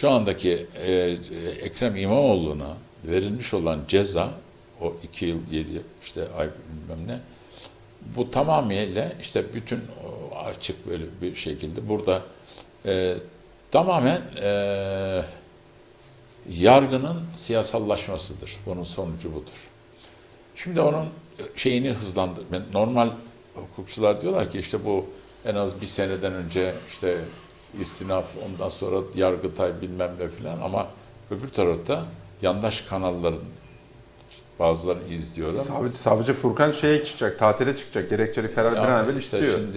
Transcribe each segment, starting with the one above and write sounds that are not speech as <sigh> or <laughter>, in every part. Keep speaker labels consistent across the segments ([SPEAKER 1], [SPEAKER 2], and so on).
[SPEAKER 1] Şu andaki e, Ekrem İmamoğlu'na verilmiş olan ceza o iki yıl yedi işte ay bilmem ne bu tamamıyla işte bütün açık böyle bir şekilde burada e, tamamen e, yargının siyasallaşmasıdır. Bunun sonucu budur. Şimdi onun şeyini hızlandır. Normal hukukçular diyorlar ki işte bu en az bir seneden önce işte istinaf ondan sonra yargıtay bilmem ne filan ama öbür tarafta yandaş kanalların bazılarını izliyorum.
[SPEAKER 2] Savcı, savcı Furkan şeye çıkacak, tatile çıkacak. Gerekçeli karar bir
[SPEAKER 1] Yani
[SPEAKER 2] an evvel
[SPEAKER 1] işte
[SPEAKER 2] istiyor.
[SPEAKER 1] Şimdi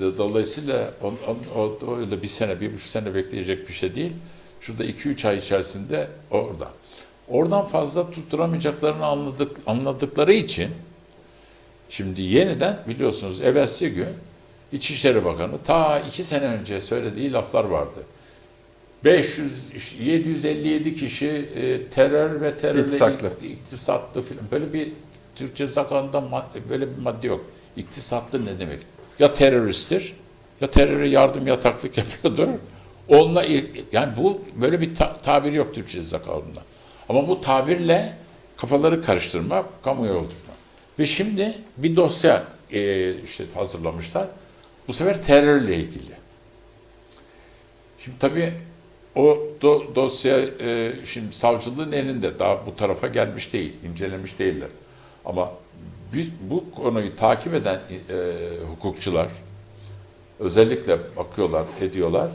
[SPEAKER 1] de- dolayısıyla o, o, o- o öyle bir sene, bir buçuk sene bekleyecek bir şey değil. Şurada iki üç ay içerisinde orada. Oradan fazla tutturamayacaklarını anladık, anladıkları için şimdi yeniden biliyorsunuz evvelsi gün İçişleri Bakanı ta iki sene önce söylediği laflar vardı. 500, 757 kişi e, terör ve terörle
[SPEAKER 2] İltisaklı.
[SPEAKER 1] ikt- iktisatlı filan. Böyle bir Türkçe zamanında ma- böyle bir madde yok. İktisatlı ne demek? Ya teröristtir, ya teröre yardım yataklık <laughs> yapıyordur. Onunla yani bu böyle bir ta- tabir yok Türkçe zamanında. Ama bu tabirle kafaları karıştırma, kamuoyu oluşturma. Ve şimdi bir dosya e, işte hazırlamışlar. Bu sefer terörle ilgili. Şimdi tabii o do- dosya e, şimdi savcılığın elinde daha bu tarafa gelmiş değil, incelemiş değiller. Ama biz, bu konuyu takip eden e, hukukçular özellikle bakıyorlar, ediyorlar.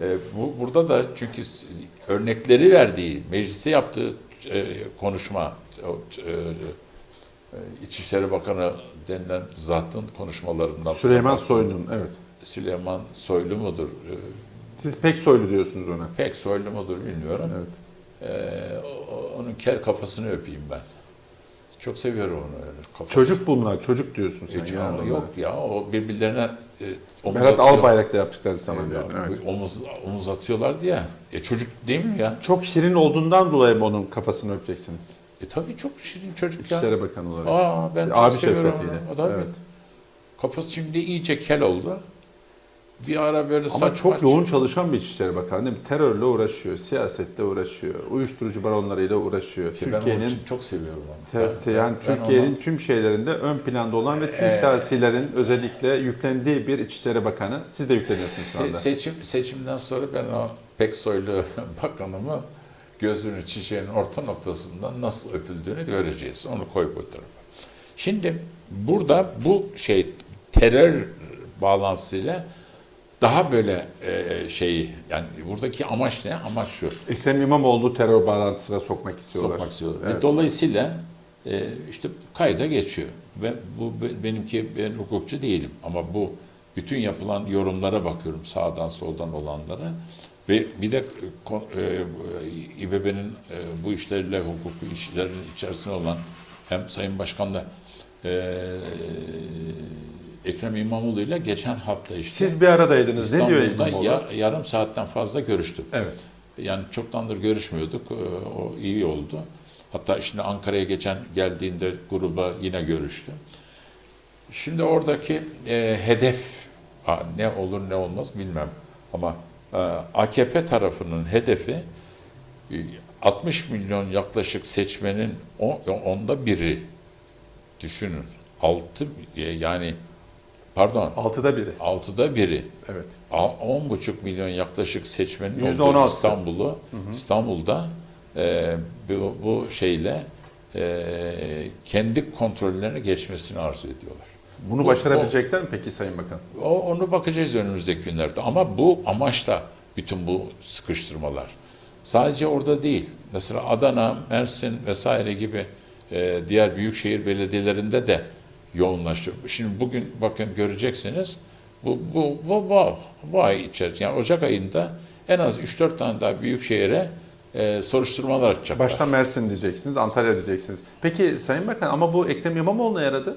[SPEAKER 1] E, bu burada da çünkü örnekleri verdiği, mecliste yaptığı e, konuşma, e, İçişleri Bakanı denilen zatın konuşmalarından
[SPEAKER 2] Süleyman Soylu'nun, evet.
[SPEAKER 1] Süleyman Soylu mudur? e,
[SPEAKER 2] Siz pek soylu diyorsunuz ona.
[SPEAKER 1] Pek soylu mudur bilmiyorum.
[SPEAKER 2] Evet.
[SPEAKER 1] Ee, onun kel kafasını öpeyim ben. Çok seviyorum onu öyle. Kafası.
[SPEAKER 2] Çocuk bunlar, çocuk diyorsun sen.
[SPEAKER 1] Hiç ama yok ya o birbirlerine e, omuz
[SPEAKER 2] Berat
[SPEAKER 1] atıyor.
[SPEAKER 2] Albayrak'ta yaptıkları zaman
[SPEAKER 1] E,
[SPEAKER 2] diyorum. Evet.
[SPEAKER 1] omuz, omuz atıyorlardı ya. E çocuk değil mi ya?
[SPEAKER 2] Çok şirin olduğundan dolayı mı onun kafasını öpeceksiniz?
[SPEAKER 1] E tabii çok şirin çocuk ya.
[SPEAKER 2] İçişleri Bakanı olarak.
[SPEAKER 1] Aa ben çok
[SPEAKER 2] Abi
[SPEAKER 1] seviyorum onu. Da
[SPEAKER 2] Evet.
[SPEAKER 1] Kafası şimdi iyice kel oldu. Bir ara böyle
[SPEAKER 2] Ama çok
[SPEAKER 1] maç-
[SPEAKER 2] yoğun çalışan bir İçişleri Bakanı değil mi? Terörle uğraşıyor, siyasetle uğraşıyor, uyuşturucu baronlarıyla uğraşıyor.
[SPEAKER 1] Onun
[SPEAKER 2] Türkiye'nin
[SPEAKER 1] çok seviyorum onu.
[SPEAKER 2] te-
[SPEAKER 1] Ben-
[SPEAKER 2] te- yani Türkiye'nin
[SPEAKER 1] onu-
[SPEAKER 2] tüm şeylerinde ön planda olan ve tüm
[SPEAKER 1] Ee,
[SPEAKER 2] siyasilerin özellikle yüklendiği bir İçişleri Bakanı. Siz de yükleniyorsunuz şu anda.
[SPEAKER 1] seçim seçimden sonra ben o pek soylu <laughs> bakanımı gözünün çiçeğinin orta noktasından nasıl öpüldüğünü göreceğiz. Onu koy bu tarafa. Şimdi burada bu şey terör bağlantısıyla daha böyle e, şeyi yani buradaki amaç ne? Amaç şu.
[SPEAKER 2] Ekrem İmamoğlu terör bağlantısına sokmak istiyorlar.
[SPEAKER 1] Sokmak istiyorlar.
[SPEAKER 2] Evet.
[SPEAKER 1] Ve dolayısıyla e, işte kayda geçiyor. Ve bu be- benimki ben hukukçu değilim ama bu bütün yapılan yorumlara bakıyorum sağdan soldan olanlara ve bir de e, e, İBB'nin e, bu işlerle hukuku işlerin içerisinde olan hem Sayın Başkan'la e, Ekrem İmamoğlu ile geçen hafta işte
[SPEAKER 2] Siz bir aradaydınız. Ne diyor
[SPEAKER 1] İstanbul'da
[SPEAKER 2] İmamoğlu?
[SPEAKER 1] ya- yarım saatten fazla görüştüm.
[SPEAKER 2] Evet.
[SPEAKER 1] Yani çoktandır görüşmüyorduk. Ee, O iyi oldu. Hatta şimdi Ankara'ya geçen geldiğinde gruba yine görüştü. Şimdi oradaki e, hedef ha, ne olur ne olmaz bilmem. Ama e, AKP tarafının hedefi e, 60 milyon yaklaşık seçmenin on- onda biri düşünün. 6 yani pardon
[SPEAKER 2] Altıda biri.
[SPEAKER 1] altıda biri
[SPEAKER 2] Evet.
[SPEAKER 1] 10,5 milyon yaklaşık seçmenin olduğu. İstanbul'u İstanbul'da e, bu, bu şeyle e, kendi kontrollerine geçmesini arzu ediyorlar.
[SPEAKER 2] Bunu
[SPEAKER 1] Bu-
[SPEAKER 2] başarabilecekler mi peki Sayın Bakan?
[SPEAKER 1] O, onu bakacağız önümüzdeki günlerde. Ama bu amaçla bütün bu sıkıştırmalar. Sadece orada değil. Mesela Adana, Mersin vesaire gibi e, diğer büyükşehir belediyelerinde de yoğunlaşıyor. Şimdi bugün bakın göreceksiniz bu bu bu bu, bu ay içerisinde yani Ocak ayında en az 3-4 tane daha büyükşehire e, soruşturmalar açacaklar.
[SPEAKER 2] Başta Mersin diyeceksiniz, Antalya diyeceksiniz. Peki Sayın Bakan ama bu Ekrem İmamoğlu'na yaradı.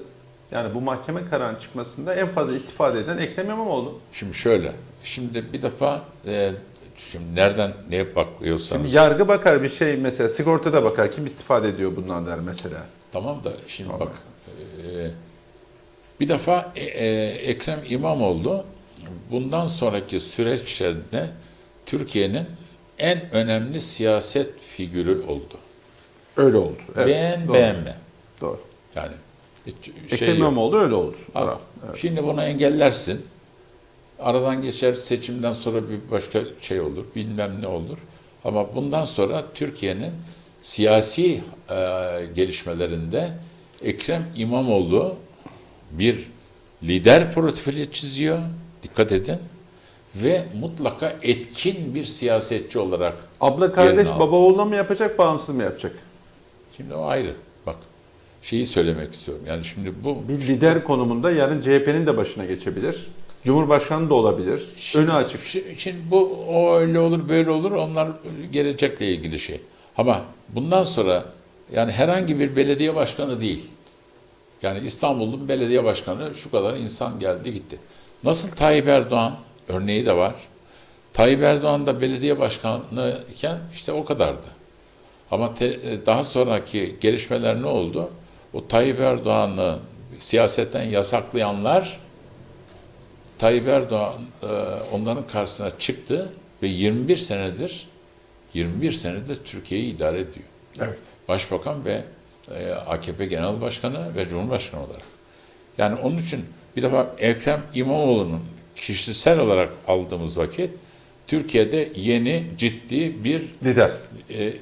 [SPEAKER 2] Yani bu mahkeme kararının çıkmasında en fazla istifade eden Ekrem İmamoğlu.
[SPEAKER 1] Şimdi şöyle. Şimdi bir defa e, şimdi nereden neye bakıyorsanız
[SPEAKER 2] Şimdi yargı bakar bir şey mesela sigortada bakar kim istifade ediyor bundan der mesela.
[SPEAKER 1] Tamam da şimdi
[SPEAKER 2] Tamam.
[SPEAKER 1] bak e, bir defa e, e, Ekrem İmamoğlu bundan sonraki süreçlerinde Türkiye'nin en önemli siyaset figürü oldu.
[SPEAKER 2] Öyle oldu. Evet,
[SPEAKER 1] Beğen
[SPEAKER 2] doğru.
[SPEAKER 1] beğenme.
[SPEAKER 2] Doğru.
[SPEAKER 1] Yani
[SPEAKER 2] Ekrem
[SPEAKER 1] şey yok.
[SPEAKER 2] İmamoğlu öyle oldu.
[SPEAKER 1] Abi.
[SPEAKER 2] Evet.
[SPEAKER 1] Şimdi bunu engellersin. Aradan geçer seçimden sonra bir başka şey olur, bilmem ne olur. Ama bundan sonra Türkiye'nin siyasi e, gelişmelerinde Ekrem İmamoğlu bir lider profili çiziyor. Dikkat edin. Ve mutlaka etkin bir siyasetçi olarak
[SPEAKER 2] Abla kardeş baba oğluna mı yapacak, bağımsız mı yapacak?
[SPEAKER 1] Şimdi o ayrı. Şeyi söylemek istiyorum. Yani şimdi bu
[SPEAKER 2] Bir lider konumunda yarın CHP'nin de başına geçebilir. Cumhurbaşkanı da olabilir.
[SPEAKER 1] Şimdi-
[SPEAKER 2] Önü açık.
[SPEAKER 1] Şimdi, şimdi bu o öyle olur böyle olur onlar gelecekle ilgili şey. Ama bundan sonra yani herhangi bir belediye başkanı değil. Yani İstanbul'un belediye başkanı şu kadar insan geldi gitti. Nasıl Tayyip Erdoğan örneği de var. Tayyip Erdoğan da belediye başkanı iken işte o kadardı. Ama te- daha sonraki gelişmeler ne oldu? O Tayyip Erdoğan'ı siyasetten yasaklayanlar Tayyip Erdoğan e, onların karşısına çıktı ve 21 senedir 21 senedir Türkiye'yi idare ediyor.
[SPEAKER 2] Evet.
[SPEAKER 1] Başbakan ve e, AKP Genel Başkanı ve Cumhurbaşkanı olarak. Yani onun için bir defa Ekrem İmamoğlu'nun kişisel olarak aldığımız vakit Türkiye'de yeni ciddi bir
[SPEAKER 2] Lider.
[SPEAKER 1] e,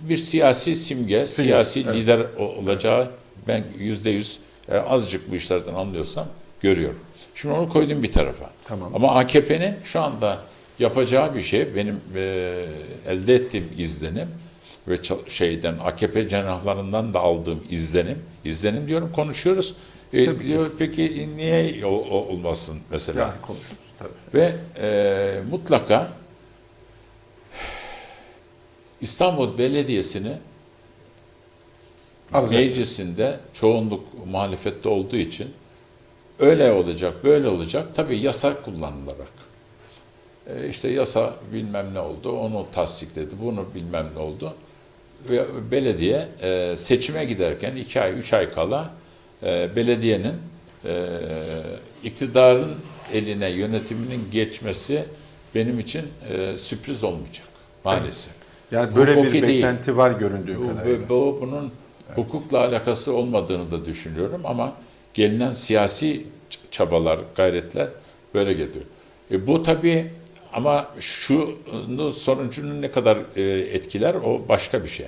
[SPEAKER 1] bir siyasi simge, siyasi
[SPEAKER 2] evet.
[SPEAKER 1] lider olacağı ben yüzde yüz eğer azıcık bu işlerden anlıyorsam görüyorum. Şimdi onu koydum bir tarafa.
[SPEAKER 2] Tamam.
[SPEAKER 1] Ama AKP'nin şu anda yapacağı bir şey benim e, elde ettiğim izlenim ve şeyden AKP cenahlarından da aldığım izlenim, izlenim diyorum konuşuyoruz. E,
[SPEAKER 2] Tabii ki.
[SPEAKER 1] diyor, peki niye o- o- olmasın mesela?
[SPEAKER 2] Yani konuşuruz tabii.
[SPEAKER 1] Ve e, mutlaka İstanbul Belediyesi'ni
[SPEAKER 2] Alacak.
[SPEAKER 1] meclisinde çoğunluk muhalefette olduğu için öyle olacak, böyle olacak. Tabii yasa kullanılarak. E, işte yasa bilmem ne oldu, onu tasdikledi, bunu bilmem ne oldu. Ve belediye e, seçime giderken iki ay, üç ay kala e, belediyenin e, iktidarın eline yönetiminin geçmesi benim için e, sürpriz olmayacak maalesef.
[SPEAKER 2] Yani böyle
[SPEAKER 1] Hukuki
[SPEAKER 2] bir
[SPEAKER 1] değil.
[SPEAKER 2] beklenti var göründüğü
[SPEAKER 1] Bu,
[SPEAKER 2] kadarıyla.
[SPEAKER 1] bu- bu- bunun hukukla alakası olmadığını da düşünüyorum ama gelinen siyasi çabalar, gayretler böyle geliyor. E, bu tabii ama şunun sonucunun ne kadar e, etkiler o başka bir şey.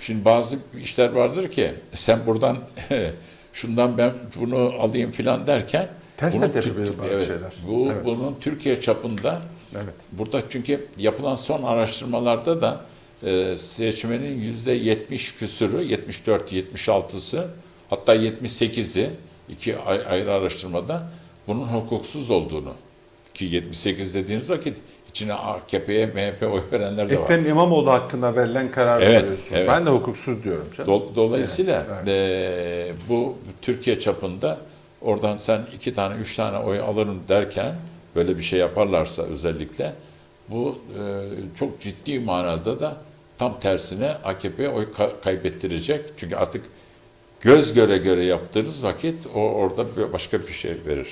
[SPEAKER 1] Şimdi bazı işler vardır ki sen buradan <laughs> şundan ben bunu alayım filan derken
[SPEAKER 2] Ters de
[SPEAKER 1] bunun Tür-
[SPEAKER 2] bazı şeyler.
[SPEAKER 1] Bu,
[SPEAKER 2] Evet.
[SPEAKER 1] bunun Türkiye çapında
[SPEAKER 2] Evet.
[SPEAKER 1] Burada çünkü yapılan son araştırmalarda da e, seçmenin yüzde 70 küsürü, 74, 76'sı hatta 78'i iki ay- ayrı araştırmada bunun hukuksuz olduğunu ki 78 dediğiniz vakit içine AKP'ye, MHP oy verenler de var.
[SPEAKER 2] Ekrem İmamoğlu hakkında verilen kararı
[SPEAKER 1] Evet,
[SPEAKER 2] soruyorsun.
[SPEAKER 1] evet.
[SPEAKER 2] Ben de hukuksuz diyorum canım.
[SPEAKER 1] Do- Dolayısıyla
[SPEAKER 2] Evet,
[SPEAKER 1] e, bu Türkiye çapında oradan sen iki tane, üç tane oy alırım derken böyle bir şey yaparlarsa özellikle bu e, çok ciddi manada da tam tersine AKP'ye oy ka- kaybettirecek. Çünkü artık göz göre göre yaptığınız vakit o orada başka bir şey verir.